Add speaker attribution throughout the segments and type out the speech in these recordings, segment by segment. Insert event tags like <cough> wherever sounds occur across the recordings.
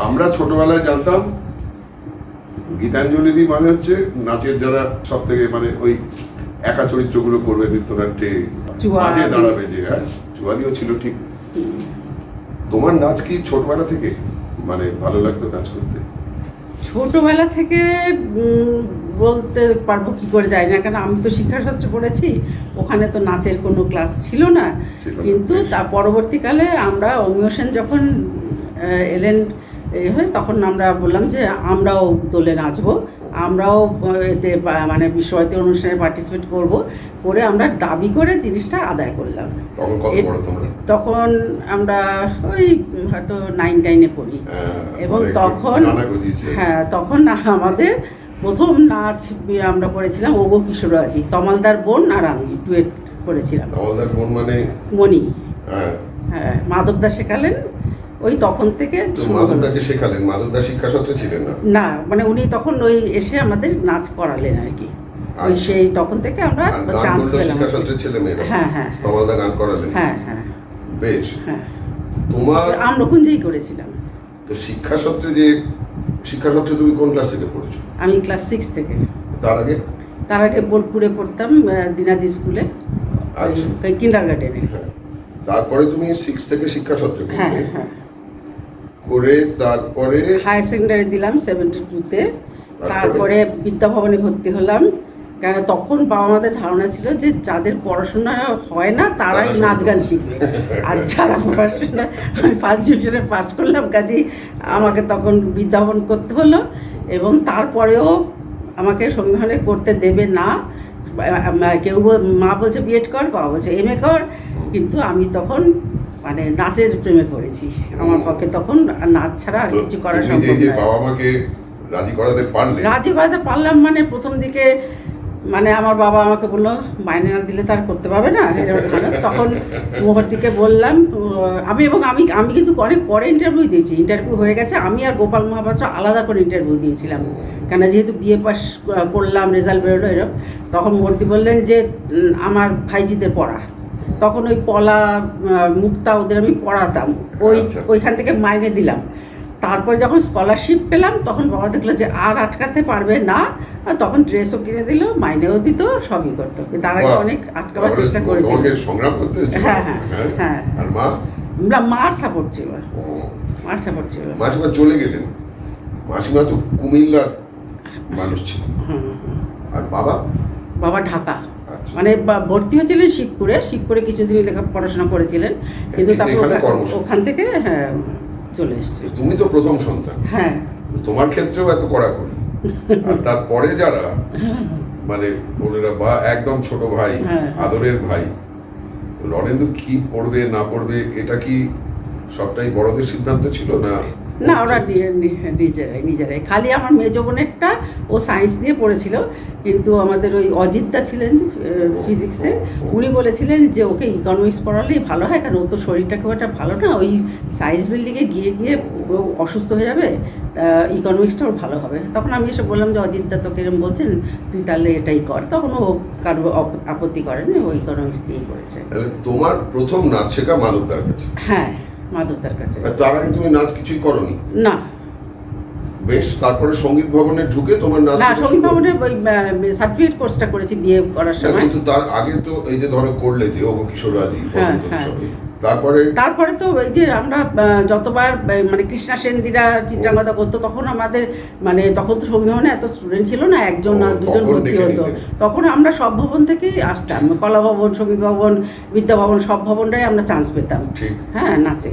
Speaker 1: আমরা ছোটবেলায় জানতাম গীতাঞ্জলি দি মানে হচ্ছে নাচের যারা সব থেকে মানে ওই একা চরিত্রগুলো করবে নৃত্যনাট্যে মাঝে দাঁড়াবে যে হ্যাঁ চুয়াদিও ছিল ঠিক। তোমার নাচ কি ছোটবেলা থেকে মানে ভালো লাগতো নাচ করতে?
Speaker 2: ছোটবেলা থেকে বলতে পারব কি করে যাই না কেন আমি তো শিক্ষাশাস্ত্র পড়েছি ওখানে তো নাচের কোনো ক্লাস ছিল না। কিন্তু তা পরবর্তীকালে আমরা অমিয় সেন যখন এলেন এ হয়ে তখন আমরা বললাম যে আমরাও দোলে নাচবো। আমরাও এতে মানে বিশ্বভারতী অনুষ্ঠানে পার্টিসিপেট করব। করে আমরা দাবি করে জিনিসটা আদায় করলাম।
Speaker 1: তখন
Speaker 2: আমরা ওই হয়তো নাইন টাইনে পড়ি।
Speaker 1: হ্যাঁ,
Speaker 2: এবং তখন হ্যাঁ তখন আমাদের প্রথম নাচ আমরা করেছিলাম ওগো কিশোরাজি তমালদার বোন আর আমি ডুয়েট করেছিলাম।
Speaker 1: বোন মানে?
Speaker 2: মণি।
Speaker 1: হ্যাঁ।
Speaker 2: হ্যাঁ মাধবদা শেখালেন ওই তখন থেকে।
Speaker 1: মাধবদাকে শেখালেন? মাধবদা শিক্ষা সত্ত্বে ছিলেন না?
Speaker 2: না মানে উনি তখন ওই এসে আমাদের নাচ করালেন আর কি। ওই
Speaker 1: আচ্ছা।
Speaker 2: সেই তখন থেকে আমরা চান্স পেলাম
Speaker 1: শিক্ষা সত্ত্বে ছেলে মেয়েরা?
Speaker 2: হ্যাঁ হ্যাঁ
Speaker 1: কমলদা গান করালেন?
Speaker 2: হ্যাঁ হ্যাঁ।
Speaker 1: বেশ।
Speaker 2: হ্যাঁ।
Speaker 1: তোমার
Speaker 2: আমরকুঞ্জেই করেছিলাম।
Speaker 1: তো শিক্ষা সত্ত্বে যে শিক্ষা সত্ত্বে তুমি কোন ক্লাস থেকে পড়েছো?
Speaker 2: আমি ক্লাস সিক্স থেকে।
Speaker 1: তার আগে?
Speaker 2: তার আগে বোলপুরে পড়তাম দিনাদি স্কুলে। কিন্ডার গার্ডেনে
Speaker 1: হ্যাঁ। তারপরে তুমি সিক্স থেকে শিক্ষা সত্ত্বে
Speaker 2: হ্যাঁ হ্যাঁ।
Speaker 1: করে তারপরে
Speaker 2: হায়ার সেকেন্ডারি দিলাম সেভেন্টি টুতে।
Speaker 1: তারপরে?
Speaker 2: বিদ্যাভবনে ভর্তি হলাম। কেন তখন বাবা মাদের ধারণা ছিল যে যাদের পড়াশোনা হয় না তারাই নাচ গান শিখবে। <laughs> আর যারা পড়াশোনা আমি ফার্স্ট ডিভিশনে পাস করলাম কাজে আমাকে তখন বিদ্যাভবন করতে হলো এবং তারপরেও আমাকে সংবিধানে করতে দেবে না। কেউ মা বলছে বিএড কর বাবা বলছে এম এ কর। কিন্তু আমি তখন মানে নাচের প্রেমে পড়েছি। আমার পক্ষে তখন নাচ ছাড়া আর কিছু করা সম্ভব
Speaker 1: যে বাবা মাকে রাজি করাতে পারলে?
Speaker 2: রাজি করাতে পারলাম মানে প্রথম দিকে মানে আমার বাবা আমাকে বলল মাইনে না দিলে তার করতে পারবে না। তখন মুহূর্তিকে বললাম আমি এবং আমি আমি কিন্তু অনেক পরে ইন্টারভিউ দিয়েছি। ইন্টারভিউ হয়ে গেছে আমি আর গোপাল মহাপাত্র আলাদা করে ইন্টারভিউ দিয়েছিলাম। কেন যেহেতু বিএ পাস করলাম রেজাল্ট বেরোলো এরকম তখন মূর্তি বললেন যে আমার ভাইজিদের পড়া। তখন ওই পলা মুক্তা ওদের আমি পড়াতাম। ওই
Speaker 1: আচ্ছা।
Speaker 2: ওইখান থেকে মাইনে দিলাম। তারপর যখন স্কলারশিপ পেলাম তখন বাবা দেখল যে আর আটকাতে পারবে না। তখন ড্রেসও কিনে দিল মাইনেও দিত সবই করতো। তার আগে অনেক আটকাবার চেষ্টা করেছিল।
Speaker 1: সংগ্রাম করতে
Speaker 2: হ্যাঁ, হ্যাঁ, হ্যাঁ।
Speaker 1: মা?
Speaker 2: মার সাপোর্ট ছিল। মার সাপোর্ট ছিল।
Speaker 1: মাসিমা চলে গেলেন। মাসিমা তো কুমিল্লার মানুষ ছিল।
Speaker 2: হুম, হুম।
Speaker 1: আর বাবা?
Speaker 2: বাবা ঢাকা। মানে ভর্তি হয়েছিলেন শিবপুরে শিবপুরে কিছুদিন লেখা পড়াশোনা করেছিলেন কিন্তু তারপর। ওখান থেকে হ্যাঁ চলে এসছে
Speaker 1: তুমি তো প্রথম সন্তান
Speaker 2: হ্যাঁ
Speaker 1: তোমার ক্ষেত্রেও এত কড়াকড়ি আর তারপরে যারা মানে বোনেরা বা একদম ছোট ভাই
Speaker 2: হ্যাঁ।
Speaker 1: আদরের ভাই রণেন্দু কি পড়বে না পড়বে এটা কি সবটাই বড়দের সিদ্ধান্ত ছিল না
Speaker 2: না ওরা নিজেরাই নিজেরাই। খালি আমার মেজ বোনেরটা ও সায়েন্স নিয়ে পড়েছিল কিন্তু আমাদের ওই অজিতদা ছিলেন ফিজিক্সে উনি বলেছিলেন যে ওকে ইকোনমিক্স পড়ালেই ভালো হয় কারণ ও তো শরীরটা খুব একটা ভালো না ওই সায়েন্স বিল্ডিংয়ে গিয়ে গিয়ে ও অসুস্থ হয়ে যাবে ইকোনমিক্সটা ওর ভালো হবে। তখন আমি এসে বললাম যে অজিতদা তোকে এরকম বলছেন তুই তাহলে এটাই কর। তখন ও কারও আপত্তি করেনি ও ইকোনমিক্স দিয়েই করেছে
Speaker 1: তাহলে তোমার প্রথম নাচ শেখা মাধবদার কাছে।
Speaker 2: হ্যাঁ। মাধবদার কাছে।
Speaker 1: তার আগে তুমি নাচ কিছুই করনি?
Speaker 2: না।
Speaker 1: বেশ তারপরে সংগীত ভবনে ঢুকে তোমার নাচ
Speaker 2: না
Speaker 1: সংগীত
Speaker 2: ভবনে ওই সার্টিফিকেট কোর্সটা করেছি বিয়ে করার সময়।
Speaker 1: কিন্তু তার আগে তো এই যে ধরো করলে যে ও কিশোর রাজি তারপরে?
Speaker 2: তারপরে তো ওই যে আমরা যতবার মানে কৃষ্ণা সেনদিরা চিত্রাঙ্গদা করতো তখন আমাদের মানে তখন তো সংবিধানে এত স্টুডেন্ট ছিল না একজন না দুজন ভর্তি হতো। তখন আমরা সব ভবন থেকেই আসতাম কলা ভবন সংগীত ভবন বিদ্যা ভবন সব ভবনটাই আমরা চান্স পেতাম। হ্যাঁ নাচে।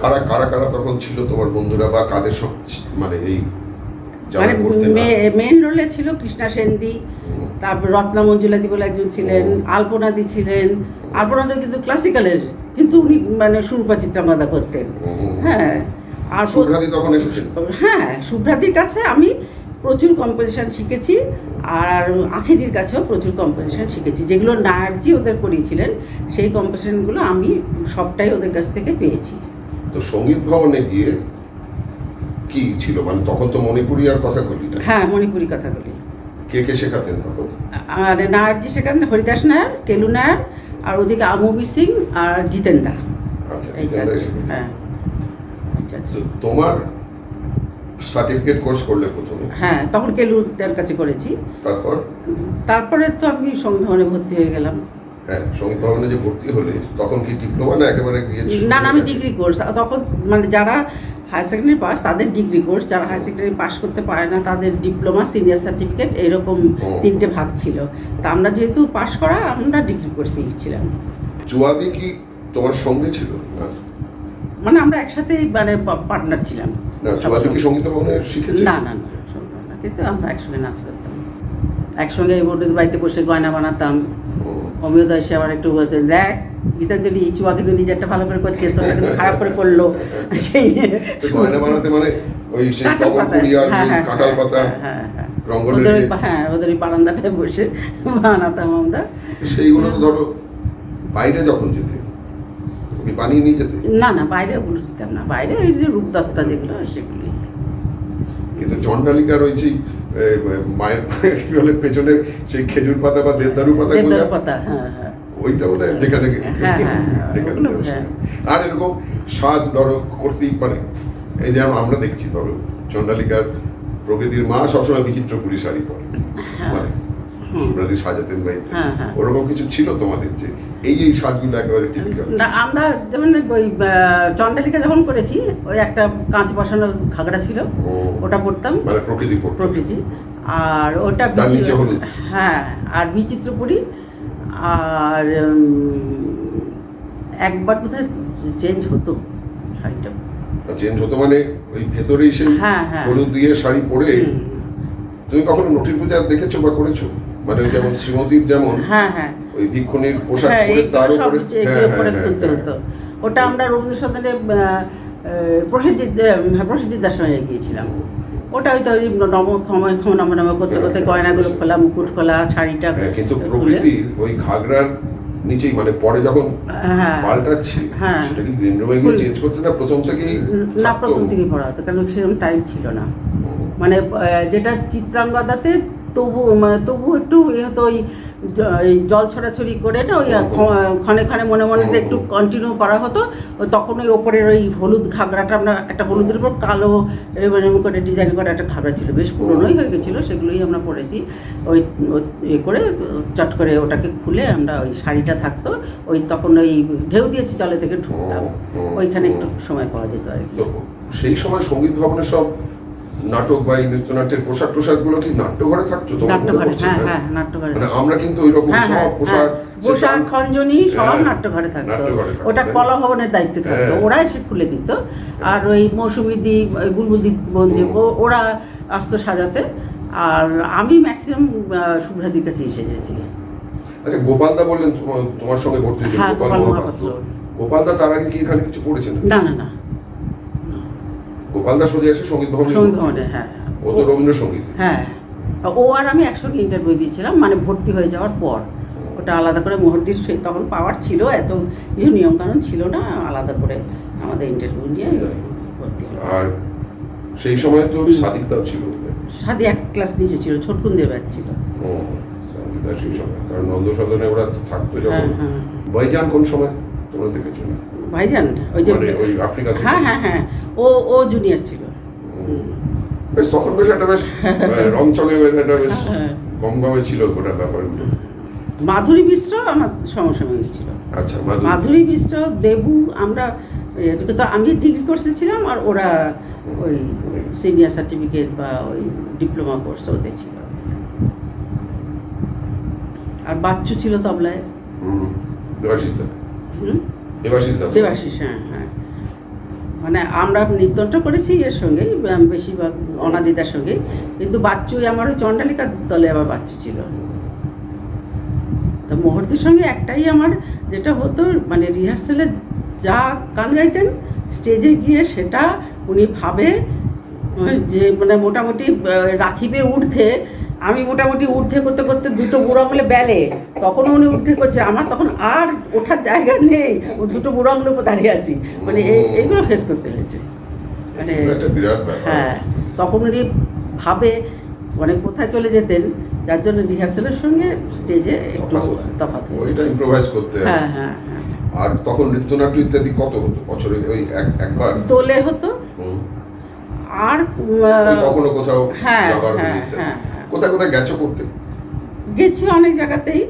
Speaker 1: কারা কারা কারা তখন ছিল তোমার বন্ধুরা বা কাদের সব মানে এই
Speaker 2: মানে মেন রোলে ছিল কৃষ্ণা সেনদি তারপর রত্না মঞ্জুলাদি বলে একজন ছিলেন আলপনাদি ছিলেন। আলপনাদি কিন্তু ক্লাসিক্যালের কিন্তু উনি মানে সুরূপা চিত্রাঙ্গদা করতেন। হ্যাঁ আর হ্যাঁ শুভ্রাতির কাছে আমি প্রচুর কম্পোজিশন শিখেছি আর আখিদির কাছেও প্রচুর কম্পোজিশন শিখেছি। যেগুলো নায়ারজি ওদের করিয়েছিলেন সেই কম্পোজিশনগুলো আমি সবটাই ওদের কাছ থেকে পেয়েছি।
Speaker 1: তো সংগীত ভবনে গিয়ে কি ছিল? মানে তখন তো মণিপুরি আর কথা কলি না।
Speaker 2: হ্যাঁ মণিপুরি কথাগুলি
Speaker 1: কে কে শেখাতেন তখন?
Speaker 2: আর নায়ারজি সেখান হরিদাস নায়ার কেলু নায়ার আর ওদিকে আমবি সিং আর জিতেন দা
Speaker 1: আচ্ছা
Speaker 2: এই। হ্যাঁ।
Speaker 1: তোমার সার্টিফিকেট কোর্স করলে প্রথমে?
Speaker 2: হ্যাঁ তখন কেলুদের কাছে করেছি।
Speaker 1: তারপর?
Speaker 2: তারপরে তো আমি সংবিধানে ভর্তি হয়ে গেলাম।
Speaker 1: হ্যাঁ ভবনে যে ভর্তি হলে তখন কি ডিপ্লোমা না একেবারে
Speaker 2: না না আমি ডিগ্রি কোর্স তখন মানে যারা হায়ার সেকেন্ডারি পাস তাদের ডিগ্রি কোর্স যারা হায়ার সেকেন্ডারি পাস করতে পারে না তাদের ডিপ্লোমা সিনিয়র সার্টিফিকেট এরকম তিনটে ভাগ ছিল। তা আমরা যেহেতু পাস করা আমরা ডিগ্রি কোর্সেই ছিলাম।
Speaker 1: চুয়াদি কি তোমার সঙ্গে ছিল? না?
Speaker 2: মানে আমরা একসাথেই মানে পার্টনার ছিলাম।
Speaker 1: না চুয়াদি কি সংগীত ভবনে শিখেছে?
Speaker 2: না না না কিন্তু আমরা একসঙ্গে নাচ করতাম। একসঙ্গে বোর্ডের বাড়িতে বসে গয়না বানাতাম।
Speaker 1: ও,
Speaker 2: অমিয়দা এসে আবার একটু বলছে দেখ গীতাঞ্জলি কিন্তু নিজেরটা ভালো করে করছে কিন্তু খারাপ করে করল। সেই
Speaker 1: গয়না বানাতে মানে ওই সেই
Speaker 2: কাঁঠাল
Speaker 1: টগর
Speaker 2: পাতা,
Speaker 1: কুড়ি আর
Speaker 2: হ্যাঁ, হ্যাঁ,
Speaker 1: কাঁঠাল পাতা
Speaker 2: হ্যাঁ।
Speaker 1: রঙ্গলের
Speaker 2: হ্যাঁ। ওদের ওই বারান্দাটায় বসে বানাতাম আমরা।
Speaker 1: সেইগুলো তো ধরো বাইরে যখন যেতে বানিয়ে নিয়ে যেতে?
Speaker 2: না না বাইরে ওগুলো দিতাম না। বাইরে ওই যে রূপদস্তা যেগুলো সেগুলি
Speaker 1: কিন্তু যে এ, মায়ের পেছনে সেই খেজুর পাতা বা দেবদারু পাতা
Speaker 2: দেবদারু পাতা হ্যাঁ হ্যাঁ।
Speaker 1: ওইটা বোধ হয় যেখানে
Speaker 2: হ্যাঁ, হ্যাঁ, হ্যাঁ,
Speaker 1: যেখানে বসে।
Speaker 2: হ্যাঁ।
Speaker 1: আর এরকম সাজ ধরো করতেই মানে এই যে আমরা দেখছি ধরো চন্ডালিকার প্রকৃতির মা সবসময় বিচিত্র পুরী শাড়ি পরে
Speaker 2: হ্যাঁ।
Speaker 1: মানে
Speaker 2: হুম।
Speaker 1: সাজাতেন
Speaker 2: হ্যাঁ, হ্যাঁ।
Speaker 1: ওরকম কিছু ছিল তোমাদের যে এই এই সাজগুলো একেবারে টিপিক্যাল
Speaker 2: না আমরা যেমন ওই আহ, চন্ডালিকা যখন করেছি ওই একটা কাঁচ বসানো ঘাগড়া ছিল ওটা পরতাম
Speaker 1: মানে প্রকৃতি
Speaker 2: প্রকৃতি আর ওটা। হ্যাঁ আর বিচিত্রপুরী আর একবার কোথায় চেঞ্জ হতো শাড়িটা।
Speaker 1: চেঞ্জ হতো মানে ওই ভেতরেই সেই
Speaker 2: হ্যাঁ, হ্যাঁ।
Speaker 1: হলুদ দিয়ে শাড়ি পরে তুমি কখনো নটির পূজা দেখেছ বা করেছ? মানে ওই যেমন শ্রীমতীর যেমন
Speaker 2: হ্যাঁ হ্যাঁ।
Speaker 1: ওই ভিক্ষুণীর পোশাক
Speaker 2: হ্যাঁ
Speaker 1: পরে তার উপরে হ্যাঁ,
Speaker 2: ইয়ে ওটা আমরা রবীন্দ্র সদনে প্রসিদ্ধিদার সঙ্গে গিয়েছিলাম। ওটা হয়তো ওই নম সময় ক্ষমা নম নম করতে করতে গয়নাগুলো খোলা মুকুট খোলা শাড়িটা
Speaker 1: হ্যাঁ, কিন্তু
Speaker 2: প্রকৃতি
Speaker 1: প্রকৃতির ওই ঘাগরার নিচেই মানে পরে যখন
Speaker 2: হ্যাঁ।
Speaker 1: পাল্টাচ্ছে
Speaker 2: হ্যাঁ।
Speaker 1: সেটা কি গ্রিন রুমে গিয়ে চেঞ্জ করছে না প্রথম থেকেই
Speaker 2: না প্রথম থেকেই পড়া হতো কারণ সেরকম টাইম ছিল না। মানে যেটা চিত্রাঙ্গদাতে তবু মানে তবু একটু এ হতো ওই এই জল ছড়াছড়ি করে এটা ওই ক্ষণে ক্ষণে মনে মনে একটু কন্টিনিউ করা হতো ওই তখন ওই ওপরের ওই হলুদ ঘাগরাটা আমরা একটা হলুদের উপর কালো এরকম করে ডিজাইন করা একটা ঘাগরা ছিল বেশ পুরনোই হয়ে গেছিল সেগুলোই আমরা পরেছি। ওই এ করে চট করে ওটাকে খুলে আমরা ওই শাড়িটা থাকতো ওই তখন ওই ঢেউ দিয়েছি জলে থেকে ঢুকতাম। ওইখানে একটু সময় পাওয়া যেত আর কি।
Speaker 1: সেই সময় সংগীত ভবনে সব নাটক বা এই নৃত্যনাট্যের পোশাক টোশাকগুলো কি নাট্যঘরে থাকতো? তোমার মনে পড়ছে?
Speaker 2: হ্যাঁ হ্যাঁ নাট্যঘরে
Speaker 1: মানে আমরা কিন্তু ওই রকম
Speaker 2: হ্যাঁ, হ্যাঁ,
Speaker 1: সব পোশাক
Speaker 2: হ্যাঁ। পোশাক খঞ্জনি সব
Speaker 1: হ্যাঁ,
Speaker 2: নাট্যঘরে থাকতো। ওটা কলা ভবনের দায়িত্বে থাকতো।
Speaker 1: হ্যাঁ।
Speaker 2: ওরা এসে খুলে দিত। আর ওই মৌসুমী দি ওই বুলবুল দি বন্দি ও- ওরা আসতো সাজাতে। আর আমি ম্যাক্সিমাম শুভ্রাদির কাছে এসে গেছি।
Speaker 1: আচ্ছা গোপালদা বললেন তোমার- সঙ্গে ভর্তি
Speaker 2: হ্যাঁ,
Speaker 1: গোপাল। গোপালদা তার আগে কি এখানে কিছু পড়েছেন
Speaker 2: না না না।
Speaker 1: গোপালদা সোজা এসে সংগীত ভবনে
Speaker 2: সংগীত ভবনে হ্যাঁ
Speaker 1: ও তো রবীন্দ্রসঙ্গীত।
Speaker 2: হ্যাঁ। ও আর আমি একসঙ্গে ইন্টারভিউ দিয়েছিলাম মানে ভর্তি হয়ে যাওয়ার পর। ওটা আলাদা করে মোহরদির সে- তখন পাওয়ার ছিল এত কিছু নিয়মকানুন ছিল না আলাদা করে আমাদের ইন্টারভিউ নিয়ে ভর্তি হলো
Speaker 1: আর সেই সময় তো সাদিকদাও ছিল
Speaker 2: সাদি এক ক্লাস নিচে ছিল ছোটকুন্দের ব্যাচ ছিল।
Speaker 1: ও, সাদিকদা সেই সময়। কারণ নন্দ সদনে ওরা থাকতো
Speaker 2: হ্যাঁ
Speaker 1: যখন।
Speaker 2: হ্যাঁ।
Speaker 1: কোন সময়? তোমরা দেখেছ না?
Speaker 2: ভাইজান ওই যে
Speaker 1: মানে ওই আফ্রিকা
Speaker 2: হ্যাঁ হ্যাঁ হ্যাঁ ও ও জুনিয়র ছিল।
Speaker 1: হুম। বেশ তখন বেশ একটা বেশ <laughs> রংচঙে বেশ একটা বেশ
Speaker 2: হ্যাঁ।
Speaker 1: গমগমে ছিল গোটা ব্যাপারগুলো।
Speaker 2: মাধুরী মিশ্র আমার সমসাময়িক ছিল।
Speaker 1: আচ্ছা মাধুরী।
Speaker 2: মাধুরী মিশ্র দেবু আমরা এটুকু তো আমি ডিগ্রি কোর্সে ছিলাম আর ওরা ওই সিনিয়র সার্টিফিকেট বা ওই ডিপ্লোমা কোর্স ওদের ছিল। আর বাচ্চু ছিল তবলায়।
Speaker 1: হুম। দেবাশিস
Speaker 2: হ্যাঁ হ্যাঁ। মানে আমরা নৃত্যটা করেছি এর সঙ্গেই আম, বেশিরভাগ অনাদিতার সঙ্গে কিন্তু বাচ্চু আমার ওই চণ্ডালিকার দলে আবার বাচ্চু ছিল। তো মুহূর্তের সঙ্গে একটাই আমার যেটা হতো মানে রিহার্সালে যা গান গাইতেন স্টেজে গিয়ে সেটা উনি ভাবে যে মানে মোটামুটি রাখিবে ঊর্ধ্বে আমি মোটামুটি ঊর্ধ্বে করতে করতে দুটো বুড়ো আঙুলে বেলে। তখন উনি ঊর্ধ্বে করছে। আমার তখন আর ওঠার জায়গা নেই। ও দুটো বুড়ো আঙুলের উপর দাঁড়িয়ে আছি। মানে এই- এইগুলো ফেস করতে হয়েছে। মানে হ্যাঁ তখন উনি ভাবে মানে কোথায় চলে যেতেন যার জন্য রিহার্সালের সঙ্গে স্টেজে একটু
Speaker 1: তফাৎ। ওইটা ইম্প্রোভাইজ করতে হ্যাঁ।
Speaker 2: হ্যাঁ হ্যাঁ
Speaker 1: আর তখন নৃত্যনাট্য ইত্যাদি কত হতো? বছরে ওই এক একবার
Speaker 2: দোলে হতো। আর
Speaker 1: কখনো কোথাও
Speaker 2: হ্যাঁ, হ্যাঁ, হ্যাঁ।
Speaker 1: কোথায় কোথায় গেছো করতে
Speaker 2: গেছি অনেক জায়গাতেই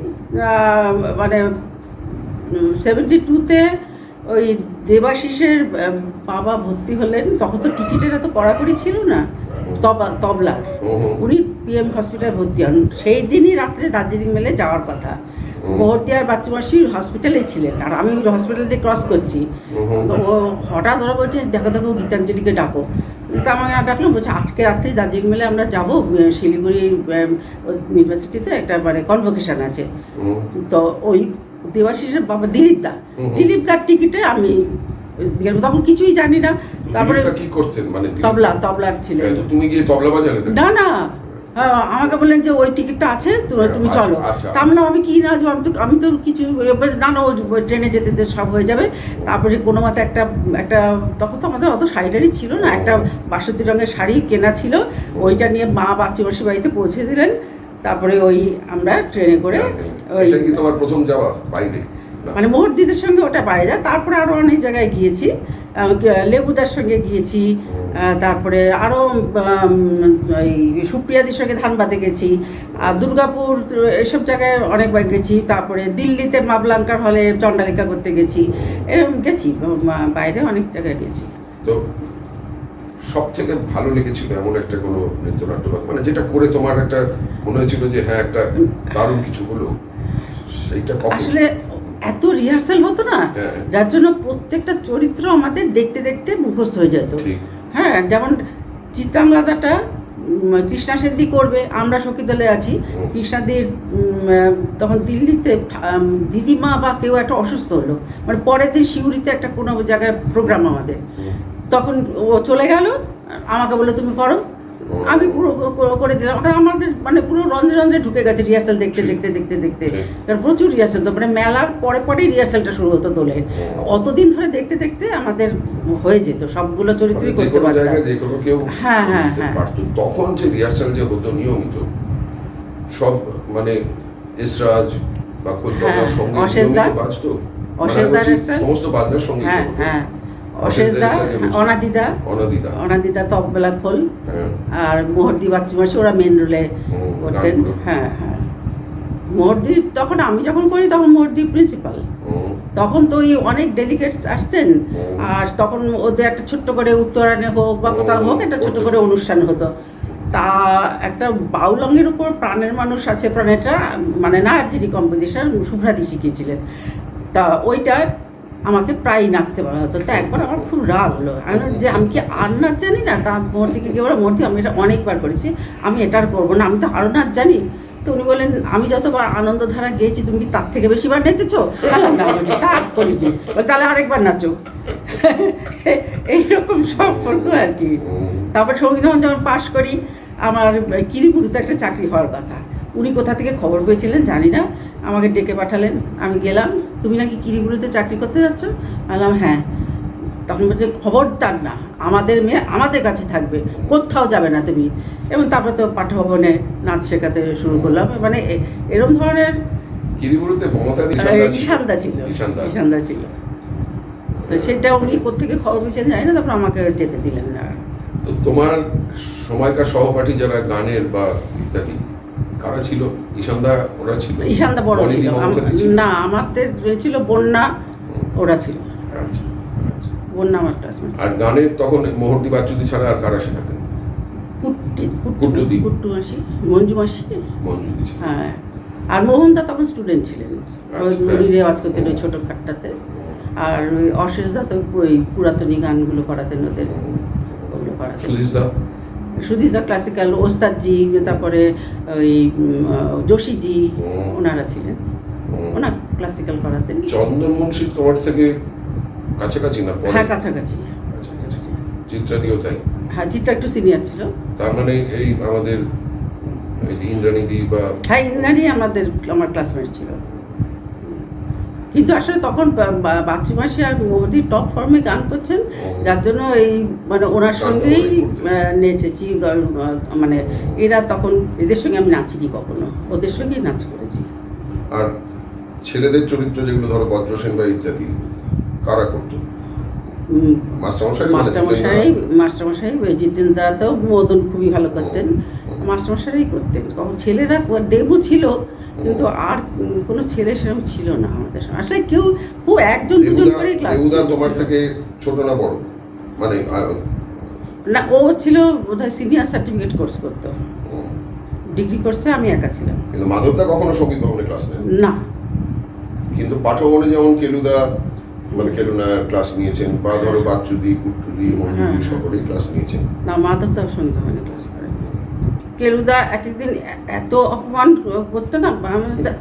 Speaker 2: মানে সেভেন্টি টুতে ওই দেবাশিসের বাবা ভর্তি হলেন। তখন তো টিকিটের এত কড়াকড়ি ছিল না। তবা তবলার। উনি পিএম হসপিটালে ভর্তি হন। সেই দিনই রাত্রে দার্জিলিং মেলে যাওয়ার কথা। ভর্তি আর হসপিটালে ছিলেন। আর আমি হসপিটাল দিয়ে ক্রস করছি। তো ও হঠাৎ ওরা বলছে দেখো দেখো গীতাঞ্জলিকে ডাকো। তা আমাকে আর ডাকলাম বলছে আজকে রাত্রে দার্জিলিং মেলে আমরা যাব শিলিগুড়ি ইউনিভার্সিটিতে একটা মানে কনভোকেশন আছে। তো ওই দেবাশিসের বাবা দিলীপ দা। দিলীপ দার টিকিটে আমি তখন কিছুই জানি না। তারপরে
Speaker 1: কি করতেন? মানে
Speaker 2: তবলা তবলার ছিলেন
Speaker 1: হ্যাঁ, তুমি গিয়ে তবলা বাজালে
Speaker 2: না না। আমাকে বললেন যে ওই টিকিটটা আছে তো তুমি
Speaker 1: আচ্ছা,
Speaker 2: চলো।
Speaker 1: আচ্ছা,
Speaker 2: তা আমি বললাম, আমি কি না যাব আমি তো আমি তো কিছু না না ওই ট্রেনে যেতে যেতে সব হয়ে যাবে। তারপরে কোনো মতে একটা একটা তখন তো আমাদের অত শাড়ি টাড়ি ছিল না একটা বাসন্তী রঙের শাড়ি কেনা ছিল। ওইটা নিয়ে মা বাচ্চাবাসী বাড়িতে পৌঁছে দিলেন। তারপরে ওই আমরা ট্রেনে করে ওই
Speaker 1: তোমার প্রথম যাওয়া বাইরে? না।
Speaker 2: মানে মোহরদিদের সঙ্গে ওটা বাইরে যায় তারপরে আরও অনেক জায়গায় গিয়েছি। লেবুদার সঙ্গে গিয়েছি। তারপরে আরও এই সুপ্রিয়াদির সঙ্গে ধানবাদে গেছি। আর দুর্গাপুর এসব জায়গায় অনেকবার গেছি। তারপরে দিল্লিতে মাবলাঙ্কার হলে চণ্ডালিকা করতে গেছি। এরকম গেছি বাইরে অনেক জায়গায় গেছি।
Speaker 1: তো সব থেকে ভালো লেগেছিল এমন একটা কোনো নৃত্যনাট্য মানে যেটা করে তোমার একটা মনে হয়েছিল যে হ্যাঁ একটা দারুণ কিছু হলো সেইটা
Speaker 2: আসলে এত রিহার্সাল হতো না
Speaker 1: হ্যাঁ।
Speaker 2: যার জন্য প্রত্যেকটা চরিত্র আমাদের দেখতে দেখতে মুখস্থ হয়ে যেত।
Speaker 1: ঠিক।
Speaker 2: হ্যাঁ যেমন চিত্রাঙ্গাদাটা উম, কৃষ্ণা সেদ্ধি করবে আমরা সখী দলে আছি। কৃষ্ণাদির তখন দিল্লিতে দিদিমা বা কেউ একটা অসুস্থ হলো মানে পরের দিন শিউরিতে একটা কোনো জায়গায় প্রোগ্রাম আমাদের তখন ও চলে গেল আমাকে বলল তুমি করো। আমি পুরো করে দিলাম। কারণ আমাদের মানে পুরো রন্ধ্রে রন্ধ্রে ঢুকে গেছে রিহার্সাল দেখতে দেখতে দেখতে দেখতে। কারণ প্রচুর রিহার্সাল তো মানে মেলার পরে পরেই রিহার্সালটা শুরু হতো দোলের। অতদিন ধরে দেখতে দেখতে আমাদের হয়ে যেত। সবগুলো চরিত্রই করতে পারতাম। হ্যাঁ, হ্যাঁ, হ্যাঁ।
Speaker 1: তখন যে রিহার্সাল যে হতো নিয়মিত সব মানে এসরাজ বা খোলবাবার
Speaker 2: হ্যাঁ,
Speaker 1: সঙ্গে বাজতো? মানে সমস্ত বাজনার সঙ্গে
Speaker 2: হ্যাঁ হ্যাঁ। অশেষ দা অনাদিদা।
Speaker 1: অনাদিদা।
Speaker 2: অনাদিদা তবলা খোল।
Speaker 1: হ্যাঁ।
Speaker 2: আর মোহরদি বাচ্চু মাসি ওরা মেন রোলে করতেন। হ্যাঁ হ্যাঁ। মোহরদি তখন আমি যখন করি তখন মোহরদি প্রিন্সিপাল তখন তো ওই অনেক ডেলিগেটস আসতেন। আর তখন ওদের একটা ছোট্ট করে উত্তরায়ণে হোক বা কোথাও হোক একটা ছোট করে অনুষ্ঠান হতো। তা একটা বাউলঙ্গের উপর প্রাণের মানুষ আছে প্রাণেরটা মানে না আর যিনি কম্পোজিশন শুভ্রাদি শিখিয়েছিলেন। তা ওইটা আমাকে প্রায় নাচতে বলা হতো। তো একবার আমার খুব রাগ হলো। আমি যে আমি কি আর নাচ জানি না? তা মূর্তিকে গিয়ে বলো মূর্তি আমি এটা অনেকবার করেছি। আমি এটা আর করব না আমি তো আরও নাচ জানি। তো উনি বললেন আমি যতবার আনন্দধারা গিয়েছি তুমি কি তার থেকে বেশিবার নেচেছো? বললাম না আমি তার করিনি। বলে, তাহলে আরেকবার নাচো। <laughs> এইরকম সম্পর্ক আর কি। তারপর সংগীত যখন পাশ করি আমার কিরিপুরিতে একটা চাকরি হওয়ার কথা। উনি কোথা থেকে খবর পেয়েছিলেন জানি না। আমাকে ডেকে পাঠালেন। আমি গেলাম। তুমি নাকি কিরিপুরিতে চাকরি করতে যাচ্ছ? বললাম হ্যাঁ। তখন বলছে খবরদার না। আমাদের মেয়ে আমাদের কাছে থাকবে। কোথাও যাবে না তুমি। এবং তারপর তো পাঠভবনে নাচ শেখাতে শুরু করলাম। মানে এরম ধরনের ঈশানদা ছিল।
Speaker 1: ঈশানদা
Speaker 2: ঈশানদা ছিল। তো সেটা উনি কোথেকে খবর পেয়েছেন জানি না। তারপর আমাকে যেতে দিলেন না।
Speaker 1: তো তোমার সময়কার সহপাঠী যারা গানের বা ইত্যাদি কারা ছিল? ঈশানদা ওরা ছিল।
Speaker 2: ঈশানদা বড় ছিল? না আমাদের ছিল বন্যা ওরা ছিল।
Speaker 1: আচ্ছা, আচ্ছা।
Speaker 2: বন্যা আমার ক্লাসমেট
Speaker 1: আর গানের তখন মোহর্দি বাচ্চুদি ছাড়া আর কারা শেখাতেন? কুট্টুদি।
Speaker 2: কুট্টু মাসি মঞ্জু মাসি। হ্যাঁ। আর মোহনদা তখন স্টুডেন্ট ছিলেন। ওই
Speaker 1: আচ্ছা।
Speaker 2: রেওয়াজ করতেন ওই ছোটো খাটটাতে। আর ওই অশেষদা তো ওই পুরাতনী গানগুলো করাতেন ওদের। ওগুলো করাতেন। সুধীদা ক্লাসিক্যাল ওস্তাদজি তারপরে ওই যোশীজি ওনারা ছিলেন। ওনার ক্লাসিক্যাল করাতেন।
Speaker 1: চন্দন মুন্সি তোমার থেকে কাছাকাছি না
Speaker 2: হ্যাঁ কাছাকাছি।
Speaker 1: চিত্রাদিও তাই?
Speaker 2: হ্যাঁ চিত্রা একটু সিনিয়র ছিল।
Speaker 1: তার মানে এই আমাদের এই যে ইন্দ্রাণীদি বা
Speaker 2: হ্যাঁ ইন্দ্রাণী আমাদের আমার ক্লাসমেট ছিল। কিন্তু আসলে তখন বা- বা- মাসি আর মোহদি টপ ফর্মে গান করছেন যার জন্য এই মানে ওনার সঙ্গেই নেচেছি মানে এরা তখন এদের সঙ্গে আমি নাচিনি কখনো ওদের সঙ্গেই নাচ করেছি।
Speaker 1: আর ছেলেদের চরিত্র যেগুলো ধরো বজ্রসেন বা ইত্যাদি কারা করতো? মাস্টারমশাই মানে
Speaker 2: মাস্টারমশাই মাস্টারমশাই জিতেন দা তো মদন খুবই ভালো করতেন মাস্টারমশাই করতেন। কখন ছেলেরা দেবু ছিল কিন্তু আর কোনো ছেলে সেরকম ছিল না আমাদের। আসলে কেউ খুব একজন দুজন করে ক্লাস
Speaker 1: তোমার থেকে ছোট না বড়? মানে
Speaker 2: না ও ছিল বোধহয় সিনিয়র সার্টিফিকেট কোর্স করতো। ডিগ্রি কোর্সে আমি একা ছিলাম।
Speaker 1: কিন্তু মাধবদা কখনো সংগীত ভবনে ক্লাস নেন
Speaker 2: না।
Speaker 1: কিন্তু পাঠভবনে যেমন কেলুদা মানে কেলুনা ক্লাস নিয়েছেন বা ধরো বাচ্চুদি কুট্টুদি মঞ্জুদি
Speaker 2: হ্যাঁ।
Speaker 1: সকলেই ক্লাস নিয়েছেন।
Speaker 2: না মাধব দাও সন্ধ্যা মানে ক্লাস কেলুদা এক একদিন এত অপমান করতো না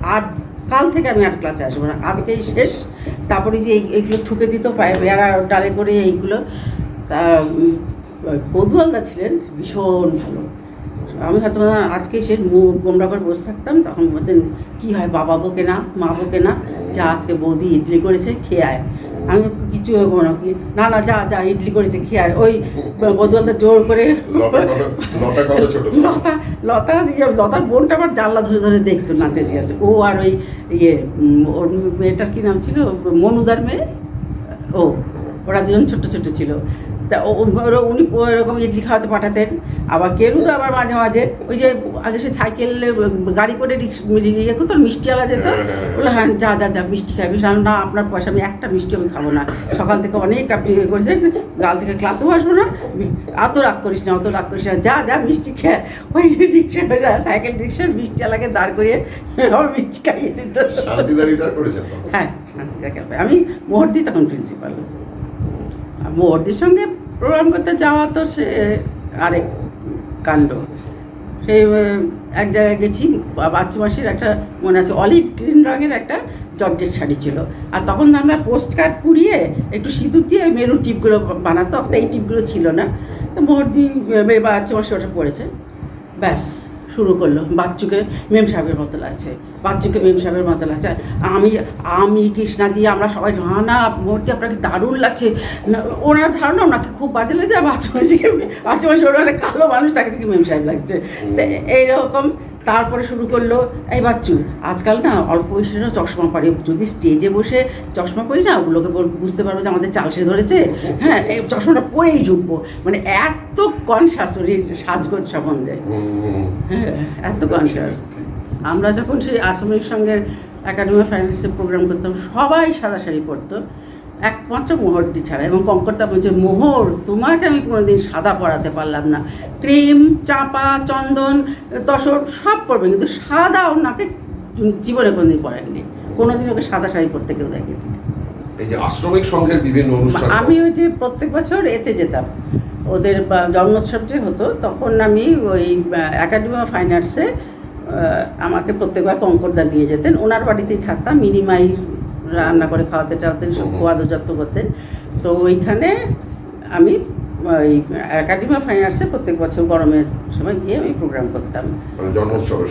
Speaker 2: আর কাল থেকে আমি আর ক্লাসে আসব না, আজকেই শেষ। তারপরে যে এই- এইগুলো ঠুকে দিত পায়ে বেড়া ডালে করে এইগুলো। তা বধুয়ালদা ছিলেন, ভীষণ ভালো। আমি হয়তো না আজকে সে মুখ গোমরা করে বসে থাকতাম, তখন বলতেন, কী হয় বাবা বকে না মা বকে না যা আজকে বৌদি ইডলি করেছে, খেয়ে আয়। আমি কিছু হব না না না যা যা ইডলি করেছে খেয়ে ওই বদলটা জোর করে
Speaker 1: লতা লতা
Speaker 2: দিয়ে লতার বোনটা আবার জানলা ধরে ধরে দেখতো নাচে আছে ও আর ওই ইয়ে ওর মেয়েটার কী নাম ছিল? মনুদার মেয়ে? ও ওরা দুজন ছোট ছোট ছিল। তা উনি ওরকম ইডলি খাওয়াতে পাঠাতেন। আবার কেরু তো আবার মাঝে মাঝে ওই যে আগে সে সাইকেলে গাড়ি করে রিক্স- ইয়ে করতো মিষ্টিওয়ালা যেত। বলে হ্যাঁ যা যা যা মিষ্টি খাবি আমি না আপনার পয়সা আমি একটা মিষ্টি আমি খাব না। সকাল থেকে অনেক আপনি ইয়ে করেছেন কাল থেকে ক্লাসেও আসব না। অত রাগ করিস না অত রাগ করিস না। যা যা মিষ্টি খেয়ে ওই রিক্সা সাইকেল রিক্সার মিষ্টিওয়ালাকে দাঁড় করিয়ে আমার মিষ্টি খাইয়ে দিত? হ্যাঁ ক্যাফে আমি মোহর্দি তখন প্রিন্সিপাল মোহর্দির সঙ্গে প্রোগ্রাম করতে যাওয়া তো সে আরেক কাণ্ড। আহ, এক জায়গায় গেছি বাচ্চু মাসির একটা মনে আছে অলিভ গ্রিন রঙের একটা জর্জের শাড়ি ছিল। আর তখন আমরা পোস্ট কার্ড পুড়িয়ে একটু সিঁদুর দিয়ে মেরুন টিপগুলো বানাতো এই টিপগুলো ছিল না। তো আহ, বাচ্চু মাসি ওটা পড়েছে। ব্যাস শুরু করল। বাচ্চুকে মেম সাহেবের মতো লাগছে। বাচ্চুকে মেম সাহেবের মতো লাগছে। আমি আমি কৃষ্ণা দিয়ে আমরা সবাই না মূর্তি আপনাকে দারুণ লাগছে। ওনার ধারণা ওনাকে খুব বাজে লাগছে আর বাচ্চু মাসিকে বাচ্চু মাসি ওরা অনেক কালো মানুষ তাকে দেখে মেম সাহেব লাগছে। তো এইরকম তারপরে শুরু করল এই বাচ্চু আজকাল না অল্প বয়সেরও চশমা পরে যদি স্টেজে বসে চশমা পরি না ওগুলোকে বুঝতে পারব যে আমাদের চালসে ধরেছে। হ্যাঁ এই চশমাটা পরেই ঢুকবো মানে এত কনসাস সাজগোজ সম্বন্ধে। হ্যাঁ এত কনসাস আমরা যখন সেই আসামের সঙ্গে একাডেমি অফ ফাইন্যান্সের প্রোগ্রাম করতাম সবাই সাদা শাড়ি পরতো একমাত্র মোহরটি ছাড়া। এবং কঙ্করটা বলছে মোহর তোমাকে আমি কোনোদিন সাদা পরাতে পারলাম না। ক্রিম চাপা চন্দন তসর সব পরবে। কিন্তু সাদা ওনাকে জীবনে কোনোদিন পরেননি। কোনোদিন ওকে সাদা শাড়ি পরতে কেউ দেখেনি।
Speaker 1: এই যে আশ্রমিক সংঘের বিভিন্ন অনুষ্ঠান
Speaker 2: আমি ওই যে প্রত্যেক বছর এতে যেতাম। ওদের জন্মোৎসব যে হতো তখন আমি ওই একাডেমি অফ ফাইন আর্টসে আমাকে প্রত্যেকবার কঙ্করদা নিয়ে যেতেন। ওনার বাড়িতেই থাকতাম মিনিমাই রান্না করে খাওয়াতে টাওয়াতেন সব
Speaker 1: হুম।
Speaker 2: খোয়া যত্ন করতেন। তো ওইখানে আমি ওই একাডেমি অফ ফাইন আর্টসে প্রত্যেক বছর গরমের সময় গিয়ে আমি প্রোগ্রাম করতাম।
Speaker 1: মানে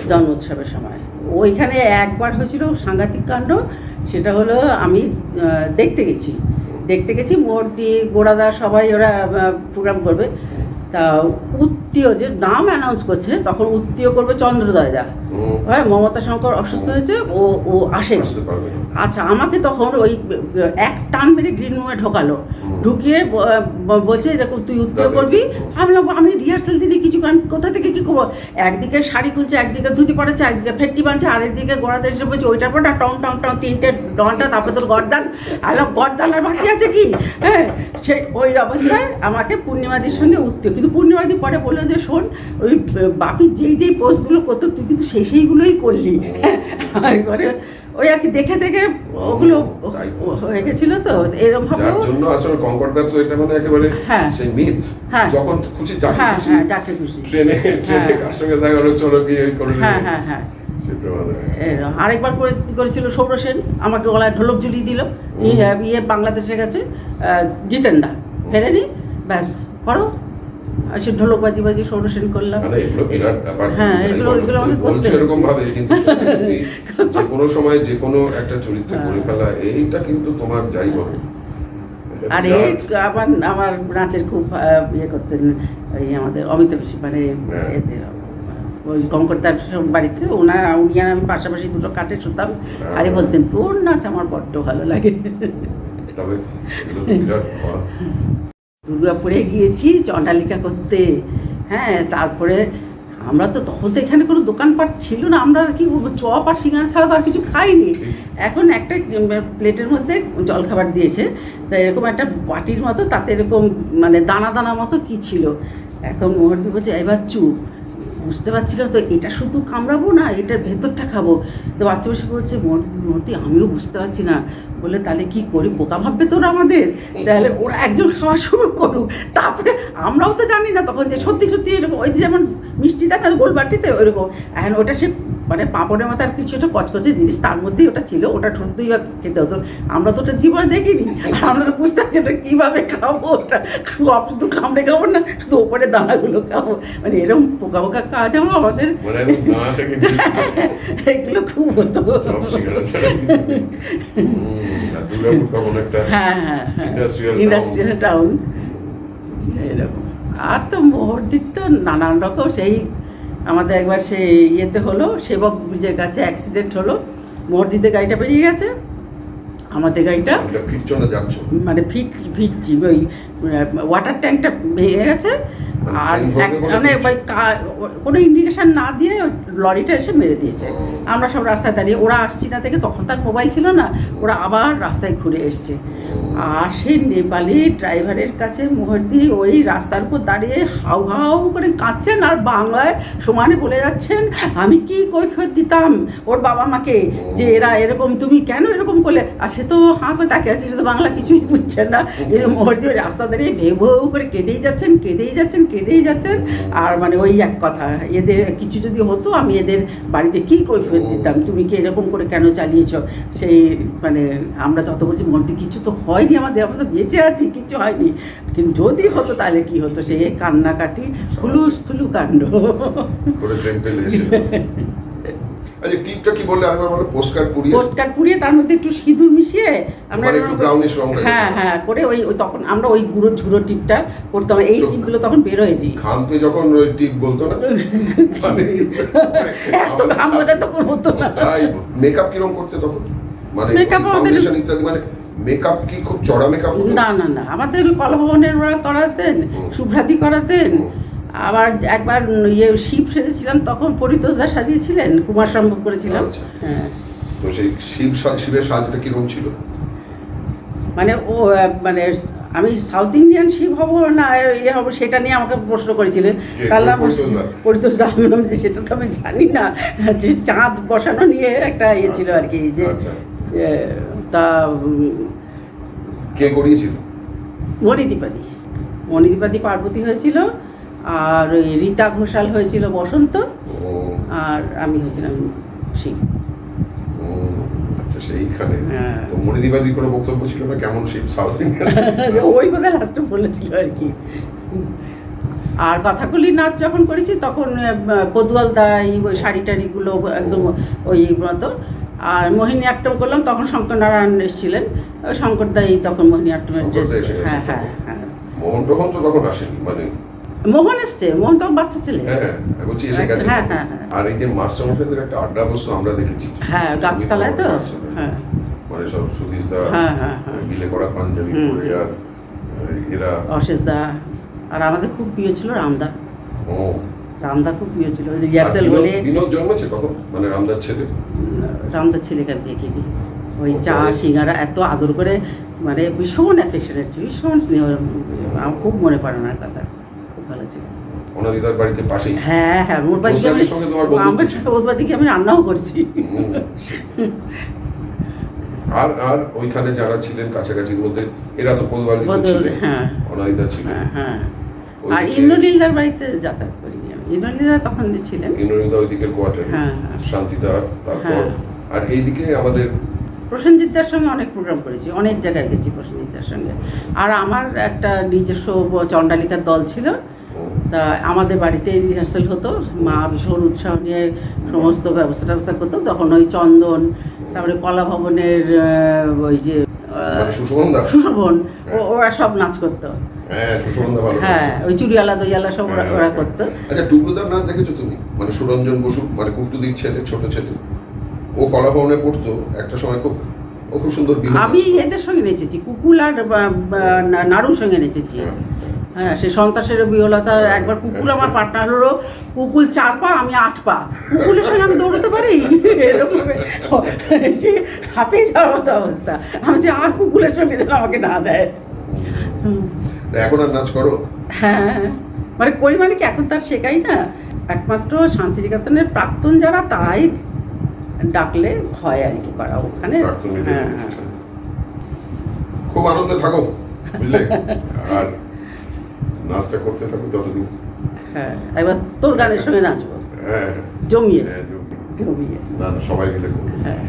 Speaker 1: জন্মোৎসবের সময়।
Speaker 2: ওইখানে একবার হয়েছিল সাংঘাতিক কাণ্ড সেটা হলো আমি দেখতে গেছি। দেখতে গেছি মূর্তি গোড়াদা সবাই ওরা প্রোগ্রাম করবে। তা উত্তীয় যে নাম অ্যানাউন্স করছে তখন উত্তীয় করবে চন্দ্রদয় দা হ্যাঁ মমতা শঙ্কর অসুস্থ হয়েছে ও ও আসে। আচ্ছা আমাকে তখন ওই এক টান মেরে গ্রিন রুমে ঢোকালো। ঢুকিয়ে বলছে এরকম তুই উত্তর করবি। আমি আমি রিহার্সাল দিলে কিছু কারণ কোথা থেকে কি করব? একদিকে শাড়ি খুলছে একদিকে ধুতি পড়েছে একদিকে ফেটটি বাঁধছে আরেকদিকে গোড়াতে এসে বলছে ওইটার পর টং টং টং তিনটে ঘণ্টা তারপরে তোর গরদান আর গরদান আর বাকি আছে কি? হ্যাঁ সেই ওই অবস্থায় আমাকে পূর্ণিমাদির সঙ্গে উঠতে কিন্তু পূর্ণিমাদি পরে বলল যে শোন ওই বাপি যেই যেই পোস্টগুলো করতো তুই কিন্তু সেই সেইগুলোই করলি। হ্যাঁ <laughs> আর এবারে ওই আর কি দেখে দেখে ওগুলো হয়ে গেছিল তো এরকম ভাবে
Speaker 1: জন্য আসলে কঙ্করদা তো এটা মানে একেবারে
Speaker 2: হ্যাঁ।
Speaker 1: সেই মিথ
Speaker 2: হ্যাঁ।
Speaker 1: যখন খুশি যাকে
Speaker 2: হ্যাঁ হ্যাঁ যাকে খুশি।
Speaker 1: ট্রেনে ট্রেনে
Speaker 2: হ্যাঁ।
Speaker 1: কার সঙ্গে দেখা হলো চলো গিয়ে ওই করে
Speaker 2: হ্যাঁ হ্যাঁ হ্যাঁ। এরকম। আরেকবার করে করেছিল সৌর সেন। আমাকে গলায় ঢোলক ঝুলিয়ে দিল। ইয়ে ইয়ে বাংলাদেশে গেছে আহ, জিতেন দা। ফেরেনি ব্যাস করো সে ঢোলক বাজি বাজি সৌর সেন করলাম হ্যাঁ, এগুলো- এগুলো আমাকে করতে
Speaker 1: এরকম ভাবে কিন্তু <laughs> যে কোনো সময় যে কোনো একটা চরিত্রে
Speaker 2: হ্যাঁ।
Speaker 1: করে ফেলা এইটা কিন্তু তোমার যাই বলো।
Speaker 2: আর এই আবার আমার নাচের খুব ইয়ে করতেন ওই আমাদের অমিতাভ বেশি মানে
Speaker 1: হ্যাঁ।
Speaker 2: ওই কঙ্করদার বাড়িতে ওনার উনি আর আমি পাশাপাশি দুটো কাটে শুতাম।
Speaker 1: হ্যাঁ।
Speaker 2: খালি বলতেন তোর নাচ আমার বড্ড ভালো লাগে।
Speaker 1: তবে
Speaker 2: দুর্গাপুরে গিয়েছি, চণ্ডালিকা করতে। হ্যাঁ তারপরে আমরা তো তখন তো এখানে কোনো দোকানপাট ছিল না। আমরা কি বলব, চপ আর সিঙ্গারা ছাড়া তো আর কিছু খাইনি। এখন একটা প্লেটের মধ্যে জলখাবার দিয়েছে। তা এরকম একটা বাটির মতো, তাতে এরকম মানে দানা দানা মতো কি ছিল? এখন মোহরদি বলছে, এবার চুপ। বুঝতে পারছিলাম তো, এটা শুধু কামড়াবো না এটার ভেতরটা খাব? তো বাচ্চা বসে বলছে মূর্তি আমিও বুঝতে পারছি না। বলে তাহলে কি করি? বোকা ভাববে তোরা আমাদের? তাহলে ওরা একজন খাওয়া শুরু করুক। তারপরে আমরাও তো জানি না তখন যে সত্যি সত্যি এরকম, ওই যেমন মিষ্টিটা গোলবাটিতে না গোল বাটিতে ওইরকম। এখন ওটা সে মানে পাঁপড়ের মতো আর কিছু একটা কচকচে জিনিস তার মধ্যেই ওটা ছিল ওটা ঠুনতেই খেতে হতো। আমরা তো ওটা জীবনে দেখিনি। আর আমরা তো বুঝতে পারছি ওটা কীভাবে খাব ওটা শুধু কামড়ে খাব না শুধু ওপরে দানাগুলো খাব। মানে এরকম পোকা পোকা কাজ আমার আমাদের এগুলো খুব হতো। হ্যাঁ হ্যাঁ হ্যাঁ। ইন্ডাস্ট্রিয়াল টাউন এরকম। আর তো মোহরদির তো নানান রকম সেই আমাদের একবার সে ইয়েতে হলো সেবক ব্রিজের কাছে অ্যাক্সিডেন্ট হলো মোহরদিতে গাড়িটা বেরিয়ে গেছে। আমাদের গাড়িটা
Speaker 1: ফিরছো না যাচ্ছ।
Speaker 2: মানে ফিট ফিটছি ওই ওয়াটার ট্যাঙ্কটা ভেঙে গেছে।
Speaker 1: মানে
Speaker 2: আর মানে ওই কোনো ইন্ডিকেশন না দিয়ে ওই লরিটা এসে মেরে দিয়েছে। আমরা সব রাস্তায় দাঁড়িয়ে ওরা আসছি না থেকে তখন তার মোবাইল ছিল না ওরা আবার রাস্তায় ঘুরে এসছে। আর সেই নেপালি ড্রাইভারের কাছে মুহূর্তে ওই রাস্তার উপর দাঁড়িয়ে হাউ হাউ করে কাঁদছেন আর বাংলায় সমানে বলে যাচ্ছেন আমি কি কৈফিয়ত দিতাম ওর বাবা মাকে? যে এরা এরকম তুমি কেন এরকম করলে? আর সে তো হাঁ করে তাকে আছে, সে তো বাংলা কিছুই বুঝছেন না। এই ওই রাস্তা দাঁড়িয়ে ভেউ ভেউ করে কেঁদেই যাচ্ছেন কেঁদেই যাচ্ছেন কেঁদেই যাচ্ছেন। আর মানে ওই এক কথা, এদের কিছু যদি হতো, আমি এদের বাড়িতে কি কৈফিয়ত দিতাম? তুমি কি এরকম করে কেন চালিয়েছ? সেই মানে আমরা যত বলছি মনটি কিছু তো হয়নি আমাদের, আমরা তো বেঁচে আছি, কিছু হয়নি। কিন্তু যদি হতো, তাহলে কি হতো? সেই কান্নাকাটি, হুলুস থুলু কাণ্ড
Speaker 1: করে ট্রেন পেলে এসে আচ্ছা টিপটা কি বললে? আরেকবার বলো পোস্ট কার্ড পুড়িয়ে।
Speaker 2: পোস্ট কার্ড পুড়িয়ে তার মধ্যে একটু সিঁদুর মিশিয়ে আমরা
Speaker 1: মানে একটু brownish রং
Speaker 2: হ্যাঁ হ্যাঁ করে ওই তখন আমরা ওই গুঁড়ো ঝুড়ো টিপটা করতাম। এই টিপগুলো তখন বেরোয়নি
Speaker 1: খানতে যখন ওই টিপ বলতো না? <laughs> মানে
Speaker 2: এত ঘাম বোঝা তখন হতো না।
Speaker 1: মেকআপ কিরম করতে তখন? মানে
Speaker 2: আমাদের-
Speaker 1: ফাউন্ডেশন ইত্যাদি মানে মেকআপ কি খুব চড়া মেকআপ
Speaker 2: না না না আমাদের কলভবনের ওরা করাতেন। শুভ্রাতি করাতেন। আবার একবার ইয়ে শিব সেজেছিলাম তখন পরিতোষদা সাজিয়েছিলেন কুমার সম্ভব করেছিলাম
Speaker 1: আচ্ছা।
Speaker 2: হ্যাঁ
Speaker 1: তো সেই শিব শিবের সাজটা কিরম ছিল
Speaker 2: মানে ও মানে আমি সাউথ ইন্ডিয়ান শিব হব না ইয়ে হব সেটা নিয়ে আমাকে প্রশ্ন করেছিলেন? তাহলে
Speaker 1: পরিতোষদা?
Speaker 2: পরিতোষদা আমি বললাম যে সেটা তো আমি জানি না যে চাঁদ বসানো নিয়ে একটা ইয়ে ছিল আর কি যে
Speaker 1: আচ্ছা।
Speaker 2: তা
Speaker 1: কে করিয়েছিল
Speaker 2: মণিদীপাদি মণিদীপাদি পার্বতী হয়েছিল আর ওই রীতা ঘোষাল হয়েছিল বসন্ত আর আমি হয়েছিলাম শিব।
Speaker 1: আচ্ছা সেইখানে।
Speaker 2: হ্যাঁ।
Speaker 1: তো মণিদিবাদি কোনো বক্তব্য ছিল না? কেমন শিব সাউথ? ইন্ডিয়ান <laughs>
Speaker 2: ওই কথা লাস্টে বলেছিল আর কি। আর কথাগুলি নাচ যখন করেছি তখন পদুয়াল দাই ওই শাড়ি টাড়িগুলো একদম ওই মতো। আর মোহিনী আট্টম করলাম তখন শঙ্কর নারায়ণ এসেছিলেন। ওই শঙ্কর দাই তখন মোহিনী আট্টমের ড্রেস
Speaker 1: দা
Speaker 2: হ্যাঁ হ্যাঁ হ্যাঁ।
Speaker 1: মোহন তো তখন আসেনি মানে
Speaker 2: মোহন এসছে মোহন তো বাচ্চা ছেলে?
Speaker 1: হ্যাঁ হ্যাঁ বলছি এসে গেছে।
Speaker 2: হ্যাঁ, হ্যাঁ, হ্যাঁ।
Speaker 1: আর এই যে একটা আড্ডা বস্তু আমরা দেখেছি।
Speaker 2: হ্যাঁ গাছতলায় তো? হ্যাঁ।
Speaker 1: মানে সব সুধীশ দা
Speaker 2: হ্যাঁ, হ্যাঁ, হ্যাঁ।
Speaker 1: গিলে করা পাঞ্জাবি পরে আর এরা
Speaker 2: অশেষ দা আর আমাদের খুব প্রিয় ছিল রামদা।
Speaker 1: ও।
Speaker 2: রামদা খুব প্রিয় ছিল রিহার্সেল হলে
Speaker 1: বিনোদ জন্মেছে তখন মানে রামদার ছেলে?
Speaker 2: রামদার ছেলেকে আমি দেখিনি ওই চা? সিঙ্গারা এত আদর করে মানে ভীষণ অ্যাফেকশনের ছিল ভীষণ স্নেহ খুব মনে পড়ে ওনার কথা। খুব ভালো ছিল।
Speaker 1: অনাদিদার বাড়িতে পাশেই?
Speaker 2: হ্যাঁ হ্যাঁ ওর বাড়িতে আমি
Speaker 1: সঙ্গে তোমার বন্ধুত্ব
Speaker 2: ওর বাড়িতে আমি রান্নাও করেছি।
Speaker 1: আর আর ওইখানে যারা ছিলেন কাছাকাছির মধ্যে এরা তো ছিলেন
Speaker 2: হ্যাঁ।
Speaker 1: অনাদিদা ছিলেন।
Speaker 2: হ্যাঁ হ্যাঁ। আর ইন্দ্রনীলদার বাড়িতে যাতায়াত ইন্দ্রনীলদা তখন ছিলেন।
Speaker 1: ইন্দ্রনীদা ওইদিকের কোয়ার্টারে। শান্তিদা তারপর।
Speaker 2: হ্যাঁ।
Speaker 1: আর এইদিকে আমাদের
Speaker 2: প্রসেনজিৎদার সঙ্গে অনেক প্রোগ্রাম করেছি অনেক জায়গায় গেছি প্রসেনজিৎদার সঙ্গে। আর আমার একটা নিজস্ব চণ্ডালিকার দল ছিল তা আমাদের বাড়িতে রিহার্সেল হতো মা ভীষণ উৎসাহ নিয়ে সমস্ত ব্যবস্থা ট্যবস্থা করতো তখন ওই চন্দন তারপরে কলা ভবনের ওই যে
Speaker 1: মানে
Speaker 2: সুশোভন ও- ওরা সব নাচ করতো।
Speaker 1: হ্যাঁ
Speaker 2: হ্যাঁ ওই চুড়িয়ালা দইয়ালা সব ওরা
Speaker 1: হ্যাঁ,
Speaker 2: ওরা
Speaker 1: হ্যাঁ।
Speaker 2: করতো।
Speaker 1: আচ্ছা টুকরুদার নাচ দেখেছ তুমি? মানে সুরঞ্জন বসু মানে কুটুদির ছেলে ছোট ছেলে? ও কলা ভবনে পড়তো একটা সময় খুব ও খুব সুন্দর
Speaker 2: আমি এদের সঙ্গে নেচেছি কুকুল আর নাড়ুর সঙ্গে নেচেছি।
Speaker 1: হ্যাঁ,
Speaker 2: হ্যাঁ। সে সন্ত্রাসের বিহলতা একবার কুকুল আমার পার্টনার হলো কুকুল চার পা আমি আট পা। কুকুলের সঙ্গে আমি দৌড়তে পারি? এরকম সে হাঁপিয়ে যাওয়ার মতো অবস্থা। আমি যে আর কুকুলের সঙ্গে যেন আমাকে না দেয়।
Speaker 1: এখন আর নাচ করো?
Speaker 2: হ্যাঁ মানে করি মানে কি এখন তার শেখাই না। একমাত্র শান্তিনিকেতনের প্রাক্তন যারা তাই ডাকলে হয় আর কি করা ওখানে।
Speaker 1: প্রাক্তনীদের
Speaker 2: হ্যাঁ
Speaker 1: খুব আনন্দে থাকো বুঝলে? <laughs> আর নাচটা করতে থাকো যতদিন।
Speaker 2: হ্যাঁ এবার তোর গানের সঙ্গে নাচবো।
Speaker 1: হ্যাঁ।
Speaker 2: জমিয়ে।
Speaker 1: হ্যাঁ,
Speaker 2: জমিয়ে।
Speaker 1: না না সবাই মিলে করব।
Speaker 2: হ্যাঁ।